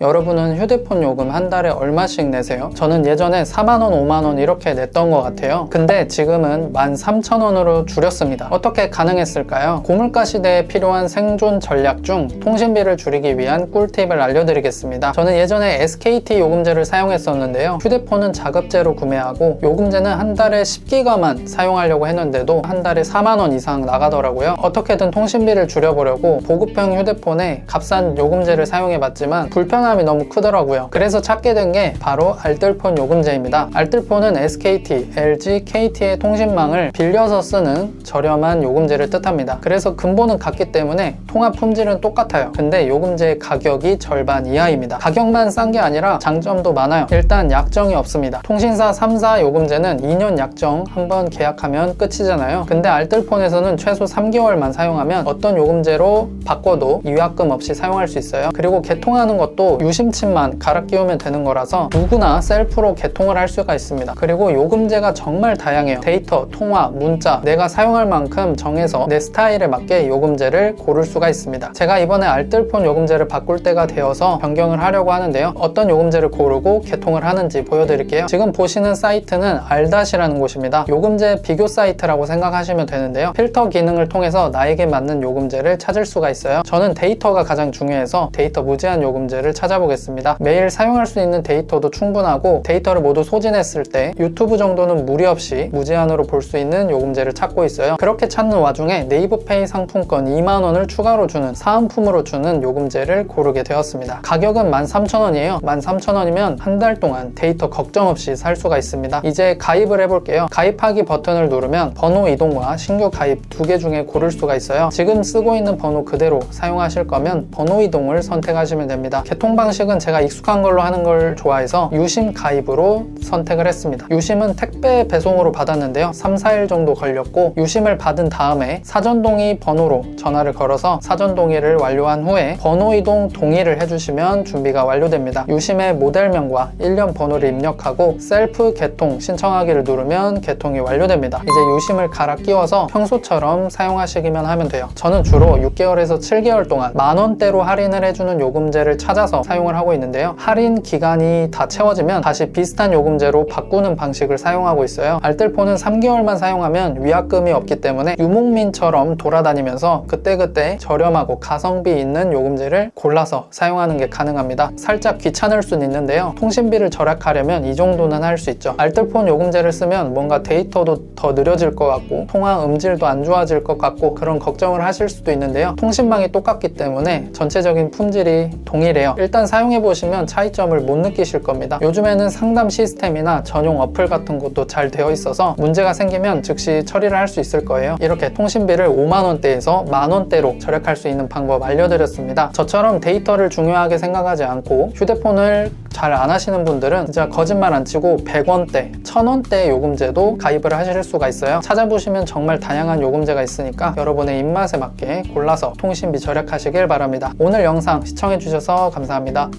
여러분은 휴대폰 요금 한 달에 얼마씩 내세요? 저는 예전에 4만원, 5만원 이렇게 냈던 것 같아요. 근데 지금은 13,000원으로 줄였습니다. 어떻게 가능했을까요? 고물가 시대에 필요한 생존 전략 중 통신비를 줄이기 위한 꿀팁을 알려드리겠습니다. 저는 예전에 SKT 요금제를 사용했었는데요. 휴대폰은 자급제로 구매하고 요금제는 한 달에 10기가만 사용하려고 했는데도 한 달에 4만원 이상 나가더라고요. 어떻게든 통신비를 줄여보려고 보급형 휴대폰에 값싼 요금제를 사용해봤지만 불편 함이 너무 크더라고요. 그래서 찾게 된 게 바로 알뜰폰 요금제입니다. 알뜰폰은 SKT, LG, KT의 통신망을 빌려서 쓰는 저렴한 요금제를 뜻합니다. 그래서 근본은 같기 때문에 통화 품질은 똑같아요. 근데 요금제의 가격이 절반 이하입니다. 가격만 싼 게 아니라 장점도 많아요. 일단 약정이 없습니다. 통신사 3사 요금제는 2년 약정 한번 계약하면 끝이잖아요. 근데 알뜰폰에서는 최소 3개월만 사용하면 어떤 요금제로 바꿔도 위약금 없이 사용할 수 있어요. 그리고 개통하는 것도 유심칩만 갈아 끼우면 되는 거라서 누구나 셀프로 개통을 할 수가 있습니다. 그리고 요금제가 정말 다양해요. 데이터, 통화, 문자 내가 사용할 만큼 정해서 내 스타일에 맞게 요금제를 고를 수가 있습니다. 제가 이번에 알뜰폰 요금제를 바꿀 때가 되어서 변경을 하려고 하는데요. 어떤 요금제를 고르고 개통을 하는지 보여드릴게요. 지금 보시는 사이트는 알닷이라는 곳입니다. 요금제 비교 사이트라고 생각하시면 되는데요. 필터 기능을 통해서 나에게 맞는 요금제를 찾을 수가 있어요. 저는 데이터가 가장 중요해서 데이터 무제한 요금제를 찾 아보겠습니다. 매일 사용할 수 있는 데이터도 충분하고 데이터를 모두 소진했을 때 유튜브 정도는 무리 없이 무제한으로 볼 수 있는 요금제를 찾고 있어요. 그렇게 찾는 와중에 네이버페이 상품권 2만 원을 추가로 주는 사은품으로 주는 요금제를 고르게 되었습니다. 가격은 13,000원이에요. 13,000원이면 한 달 동안 데이터 걱정 없이 살 수가 있습니다. 이제 가입을 해볼게요. 가입하기 버튼을 누르면 번호 이동과 신규 가입 두 개 중에 고를 수가 있어요. 지금 쓰고 있는 번호 그대로 사용하실 거면 번호 이동을 선택하시면 됩니다. 개통 방식은 제가 익숙한 걸로 하는 걸 좋아해서 유심 가입으로 선택을 했습니다. 유심은 택배 배송으로 받았는데요. 3, 4일 정도 걸렸고 유심을 받은 다음에 사전 동의 번호로 전화를 걸어서 사전 동의를 완료한 후에 번호 이동 동의를 해주시면 준비가 완료됩니다. 유심의 모델명과 1년 번호를 입력하고 셀프 개통 신청하기를 누르면 개통이 완료됩니다. 이제 유심을 갈아 끼워서 평소처럼 사용하시기만 하면 돼요. 저는 주로 6개월에서 7개월 동안 만 원대로 할인을 해주는 요금제를 찾아서 사용을 하고 있는데요. 할인 기간이 다 채워지면 다시 비슷한 요금제로 바꾸는 방식을 사용하고 있어요. 알뜰폰은 3개월만 사용하면 위약금이 없기 때문에 유목민처럼 돌아다니면서 그때그때 저렴하고 가성비 있는 요금제를 골라서 사용하는 게 가능합니다. 살짝 귀찮을 수는 있는데요. 통신비를 절약하려면 이 정도는 할 수 있죠. 알뜰폰 요금제를 쓰면 뭔가 데이터도 더 느려질 것 같고 통화 음질도 안 좋아질 것 같고 그런 걱정을 하실 수도 있는데요. 통신망이 똑같기 때문에 전체적인 품질이 동일해요. 일단 사용해 보시면 차이점을 못 느끼실 겁니다. 요즘에는 상담 시스템이나 전용 어플 같은 것도 잘 되어 있어서 문제가 생기면 즉시 처리를 할 수 있을 거예요. 이렇게 통신비를 5만 원대에서 만 원대로 절약할 수 있는 방법 알려드렸습니다. 저처럼 데이터를 중요하게 생각하지 않고 휴대폰을 잘 안 하시는 분들은 진짜 거짓말 안 치고 100원대, 1000원대 요금제도 가입을 하실 수가 있어요. 찾아보시면 정말 다양한 요금제가 있으니까 여러분의 입맛에 맞게 골라서 통신비 절약하시길 바랍니다. 오늘 영상 시청해주셔서 감사합니다.